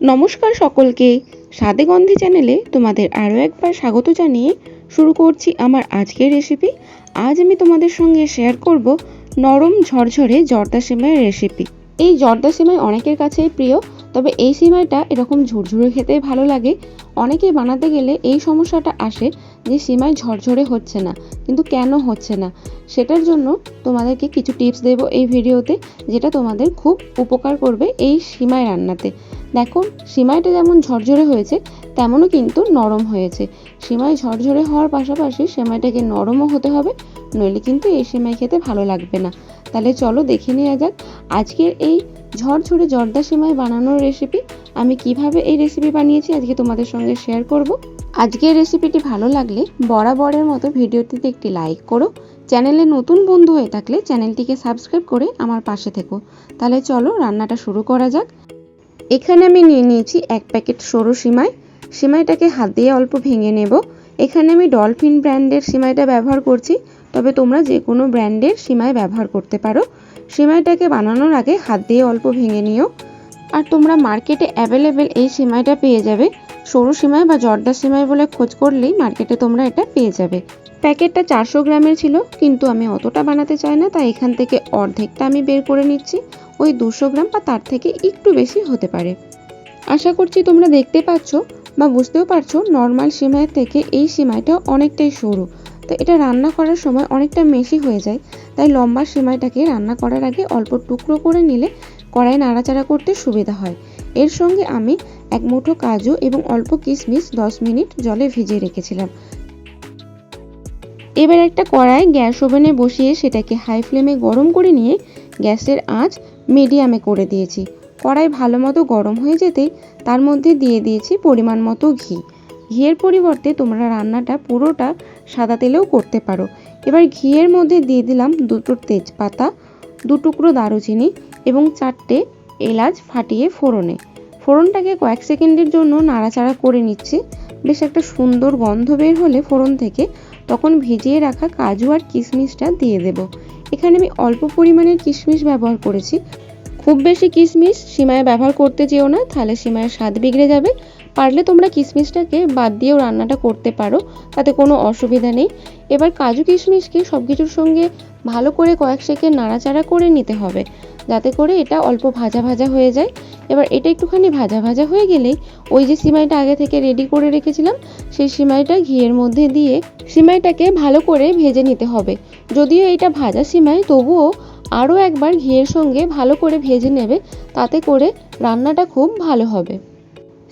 নমস্কার সকলকে। স্বাদে গন্ধে চ্যানেলে তোমাদের আরও একবার স্বাগত জানিয়ে শুরু করছি আমার আজকের রেসিপি আজ আমি তোমাদের সঙ্গে শেয়ার করব নরম ঝরঝরে জর্দা সিমাইয়ের রেসিপি এই জর্দা সিমাই অনেকের কাছেই প্রিয়, তবে এই সিমাইটা এরকম ঝুরঝুরে খেতে ভালো লাগে। অনেকে বানাতে গেলে এই সমস্যাটা আসে যে সিমাই ঝরঝরে হচ্ছে না, কিন্তু কেন হচ্ছে না? সেটার জন্য তোমাদেরকে কিছু টিপস দেবো এই ভিডিওতে যেটা তোমাদের খুব উপকার করবে এই সিমাই রান্নাতে। দেখো, সিমাইটা যেমন ঝরঝরে হয়েছে, তেমনও কিন্তু নরম হয়েছে। সিমাই ঝরঝরে হওয়ার পাশাপাশি সিমাইটাকে নরমও হতে হবে, নইলে কিন্তু এই সিমাই খেতে ভালো লাগবে না। তাহলে চলো দেখে নেওয়া যাক, আজকের এই ঝরঝরে জর্দা সিমাই বানানোর রেসিপি আমি কীভাবে এই রেসিপি বানিয়েছি আজকে তোমাদের সঙ্গে শেয়ার করব। আজকের রেসিপিটি ভালো লাগলে বরাবরের মতো ভিডিওটিতে একটি লাইক করো। চ্যানেলে নতুন বন্ধু হয়ে থাকলে চ্যানেলটিকে সাবস্ক্রাইব করে আমার পাশে থেকো। তাহলে চলো রান্নাটা শুরু করা যাক। এখানে আমি নিয়ে নিয়েছি এক প্যাকেট সরু সিমাই। সিমাইটাকে হাত দিয়ে অল্প ভেঙে নেব। এখানে আমি ডলফিন ব্র্যান্ডের সিমাইটা ব্যবহার করছি। তবে তোমরা যে কোনো ব্র্যান্ডের সিমাই ব্যবহার করতে পারো। সিমাইটাকে বানানোর আগে হাত দিয়ে অল্প ভেঙে নিও। আর তোমরা মার্কেটে অ্যাভেলেবেল এই সিমাইটা পেয়ে যাবে। সরু সিমাই বা জর্দা সিমাই বলে খোঁজ করলেই মার্কেটে তোমরা এটা পেয়ে যাবে। প্যাকেটটা চারশো গ্রামের ছিল, কিন্তু আমি অতটা বানাতে চাই না, তাই এখান থেকে অর্ধেকটা আমি বের করে নিচ্ছি। ওই দুশো গ্রাম বা তার থেকে একটু বেশি হতে পারে। আশা করছি তোমরা দেখতে পাচ্ছ বা বুঝতেও পারছ, নর্মাল সিমাইয়ের থেকে এই সিমাইটা অনেকটাই সরু। তো এটা রান্না করার সময় অনেকটা মেশি হয়ে যায়, তাই লম্বা সিমাইটাকে রান্না করার আগে অল্প টুকরো করে নিলে কড়াই নাড়াচাড়া করতে সুবিধা হয়। এর সঙ্গে আমি এক মুঠো কাজু এবং অল্প কিশমিশ দশ মিনিট জলে ভিজিয়ে রেখেছিলাম। এবার একটা কড়াই গ্যাস ওভেনে বসিয়ে সেটাকে হাই ফ্লেমে গরম করে নিয়ে গ্যাসের আঁচ মিডিয়ামে করে দিয়েছি। কড়াই ভালো মতো গরম হয়ে যেতেই তার মধ্যে দিয়ে দিয়েছি পরিমাণ মতো ঘি। ঘিয়ের পরিবর্তে তোমরা রান্নাটা পুরোটা সাদা তেলেও করতে পারো। এবার ঘিয়ের মধ্যে দিয়ে দিলাম দুটো তেজপাতা দু টুকরো দারুচিনি এবং চারটে এলাচ ফাটিয়ে ফোড়নে। ফোড়নটাকে কয়েক সেকেন্ডের জন্য নাড়াচাড়া করে নিচ্ছি। বেশ একটা সুন্দর গন্ধ বের হলে ফোড়ন থেকে। তখন ভিজিয়ে রাখা কাজু আর কিশমিশটা দিয়ে দেব। এখানে আমি অল্প পরিমাণের কিশমিশ ব্যবহার করেছি। খুব বেশি কিশমিশ সিমায় ব্যবহার করতে চেও না, তাহলে সিমায়ের স্বাদ বিগড়ে যাবে। পারলে তোমরা কিশমিশটাকে বাদ দিয়েও রান্নাটা করতে পারো, তাতে কোনো অসুবিধা নেই। এবার কাজু কিশমিশকে সব কিছুর সঙ্গে ভালো করে কয়েক সেকেন্ড নাড়াচাড়া করে নিতে হবে। যাতে করে এটা অল্প ভাজা ভাজা হয়ে যায়। এবার এটা একটুখানি ভাজা ভাজা হয়ে গেলেই ওই যে সিমাইটা আগে থেকে রেডি করে রেখেছিলাম, সেই সিমাইটা ঘিয়ের মধ্যে দিয়ে সিমাইটাকে ভালো করে ভেজে নিতে হবে। যদিও এটা ভাজা সিমাই, তবুও আরও একবার ঘিয়ের সঙ্গে ভালো করে ভেজে নেবে, তাতে করে রান্নাটা খুব ভালো হবে।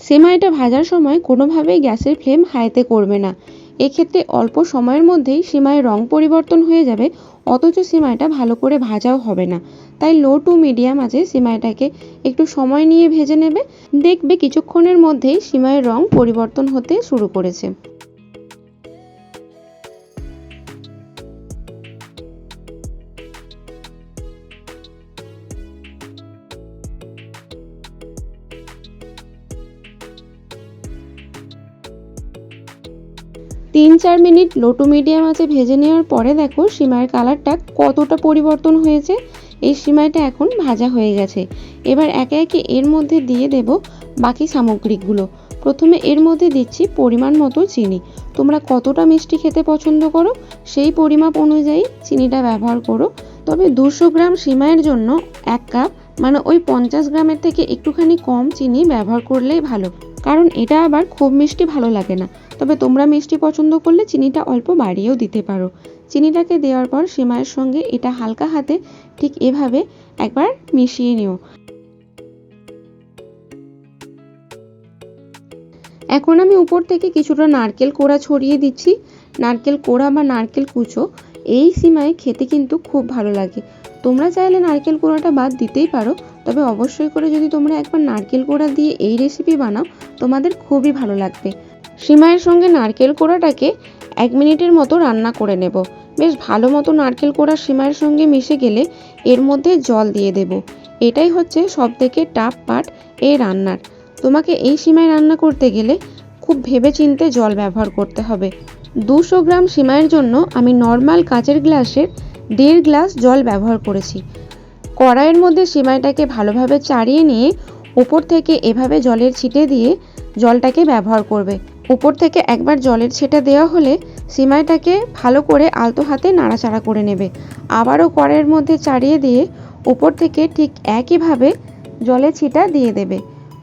সেমাইটা ভাজার সময় কোনোভাবেই গ্যাসের ফ্লেম হাইতে করবে না। এক্ষেত্রে অল্প সময়ের মধ্যেই সিমাইয়ের রং পরিবর্তন হয়ে যাবে অথচ সিমাইটা ভালো করে ভাজাও হবে না। তাই লো টু মিডিয়াম আছে, সিমাইটাকে একটু সময় নিয়ে ভেজে নেবে। দেখবে কিছুক্ষণের মধ্যেই সিমাইয়ের রং পরিবর্তন হতে শুরু করেছে। তিন চার মিনিট লো টু মিডিয়াম আছে ভেজে নেওয়ার পরে দেখো সিমাইয়ের কালারটা কতটা পরিবর্তন হয়েছে। এই সিমাইটা এখন ভাজা হয়ে গেছে। এবার একে একে এর মধ্যে দিয়ে দেব বাকি সামগ্রিকগুলো প্রথমে এর মধ্যে দিচ্ছি পরিমাণ মতো চিনি। তোমরা কতটা মিষ্টি খেতে পছন্দ করো সেই পরিমাপ অনুযায়ী চিনিটা ব্যবহার করো। তবে দুশো গ্রাম সিমাইয়ের জন্য এক কাপ মানে ওই পঞ্চাশ গ্রামের থেকে একটুখানি কম চিনি ব্যবহার করলেই ভালো। কারণ এটা আবার খুব মিষ্টি ভালো লাগে না। তবে তোমরা মিষ্টি পছন্দ করলে চিনিটা অল্প বাড়িয়েও দিতে পারো। চিনিটাকে দেওয়ার পর সেমাইয়ের সঙ্গে এটা হালকা হাতে ঠিক এভাবে একবার মিশিয়ে নিও। এখন আমি উপর থেকে কিছুটা নারকেল কোড়া ছড়িয়ে দিচ্ছি। নারকেল কোড়া বা নারকেল কুচো এই সিমাই খেতে কিন্তু খুব ভালো লাগে। তোমরা চাইলে নারকেল কোড়াটা বাদ দিতেই পারো, তবে অবশ্যই করে যদি তোমরা একবার নারকেল কোড়া দিয়ে এই রেসিপি বানাও, তোমাদের খুবই ভালো লাগবে। সিমাইয়ের সঙ্গে নারকেল কোড়াটাকে এক মিনিটের মতো রান্না করে নেব। বেশ ভালো মতো নারকেল কোড়া সিমাইয়ের সঙ্গে মিশে গেলে এর মধ্যে জল দিয়ে দেব। এটাই হচ্ছে সব থেকে টাফ পার্ট এই রান্নার। তোমাকে এই সিমাই রান্না করতে গেলে খুব ভেবে চিনতে জল ব্যবহার করতে হবে। দুশো গ্রাম সিমাইয়ের জন্য আমি নর্মাল কাচের গ্লাসের দেড় গ্লাস জল ব্যবহার করেছি। কড়াইয়ের মধ্যে সিমাইটাকে ভালোভাবে চাড়িয়ে নিয়ে উপর থেকে এভাবে জলের ছিটে দিয়ে জলটাকে ব্যবহার করবে। উপর থেকে একবার জলের ছিটা দেওয়া হলে সিমাইটাকে ভালো করে আলতো হাতে নাড়াচাড়া করে নেবে। আবারও কড়াইয়ের মধ্যে চাড়িয়ে দিয়ে উপর থেকে ঠিক একইভাবে জলের ছিটা দিয়ে দেবে।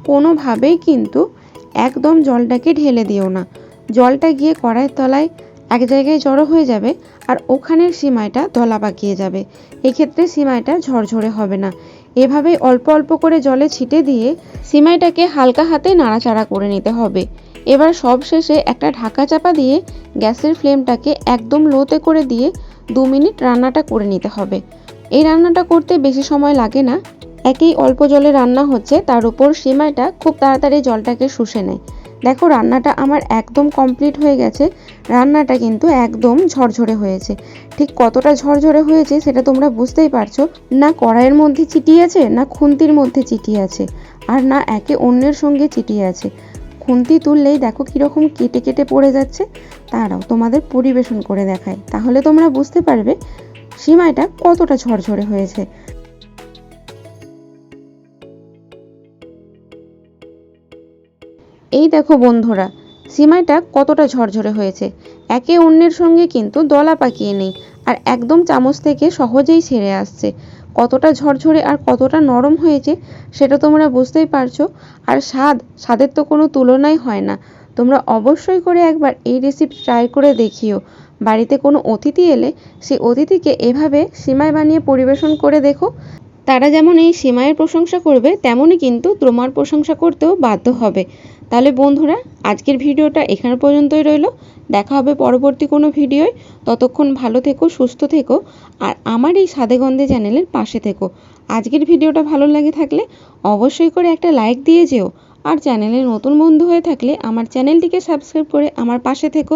কোনোভাবেই কিন্তু একদম জলটাকে ঢেলে দিও না। জলটা গিয়ে কড়াইয়ের তলায় এক জায়গায় জড়ো হয়ে যাবে আর ওখানের সিমাইটা দলা পাকিয়ে যাবে। এক্ষেত্রে সিমাইটা ঝরঝরে হবে না। এভাবে অল্প অল্প করে জলে ছিটে দিয়ে সিমাইটাকে হালকা হাতে নাড়াচাড়া করে নিতে হবে। এবার সব শেষে একটা ঢাকা চাপা দিয়ে গ্যাসের ফ্লেমটাকে একদম লোতে করে দিয়ে দু মিনিট রান্নাটা করে নিতে হবে। এই রান্নাটা করতে বেশি সময় লাগে না। একই অল্প জলে রান্না হচ্ছে, তার উপর সিমাইটা খুব তাড়াতাড়ি জলটাকে শুষে নেয়। দেখো, রান্নাটা আমার একদম কমপ্লিট হয়ে গেছে। রান্নাটা কিন্তু একদম ঝরঝরে হয়েছে। ঠিক কতটা ঝরঝরে হয়েছে সেটা তোমরা বুঝতেই পারছ। না কড়াইয়ের মধ্যে চিটিয়ে আছে, না খুন্তির মধ্যে চিটিয়ে আছে। আর না একে অন্যের সঙ্গে চিটিয়ে আছে। খুন্তি তুললেই দেখো কীরকম কেটে কেটে পড়ে যাচ্ছে। তারাও তোমাদের পরিবেশন করে দেখায় তাহলে তোমরা বুঝতে পারবে, সিমাইটা কতটা ঝরঝরে হয়েছে। এই দেখো বন্ধুরা, সিমাইটা কতটা ঝরঝরে হয়েছে। একে অন্যের সঙ্গে কিন্তু দলা পাকিয়ে নেই, আর একদম চামচ থেকে সহজেই ছেড়ে আসছে। কতটা ঝরঝরে আর কতটা নরম হয়েছে, সেটা তোমরা বুঝতেই পারছ। আর স্বাদ, স্বাদের তো কোনো তুলনাই হয় না। তোমরা অবশ্যই করে একবার এই রেসিপি ট্রাই করে দেখিও। বাড়িতে কোনো অতিথি এলে সেই অতিথিকে এভাবে সিমাই বানিয়ে পরিবেশন করে দেখো। তারা যেমন এই সিমাইয়ের প্রশংসা করবে, তেমনই কিন্তু তোমার প্রশংসা করতেও বাধ্য হবে। তাহলে বন্ধুরা, আজকের ভিডিওটা এখানে পর্যন্তই রইল। দেখা হবে পরবর্তী কোনো ভিডিওয়। ততক্ষণ ভালো থেকো, সুস্থ থেকো, আর আমার এই সাদেগন্ধে চ্যানেলের পাশে থেকো। আজকের ভিডিওটা ভালো লাগে থাকলে অবশ্যই করে একটা লাইক দিয়ে যেও। আর চ্যানেলে নতুন বন্ধু হয়ে থাকলে আমার চ্যানেলটিকে সাবস্ক্রাইব করে আমার পাশে থেকো।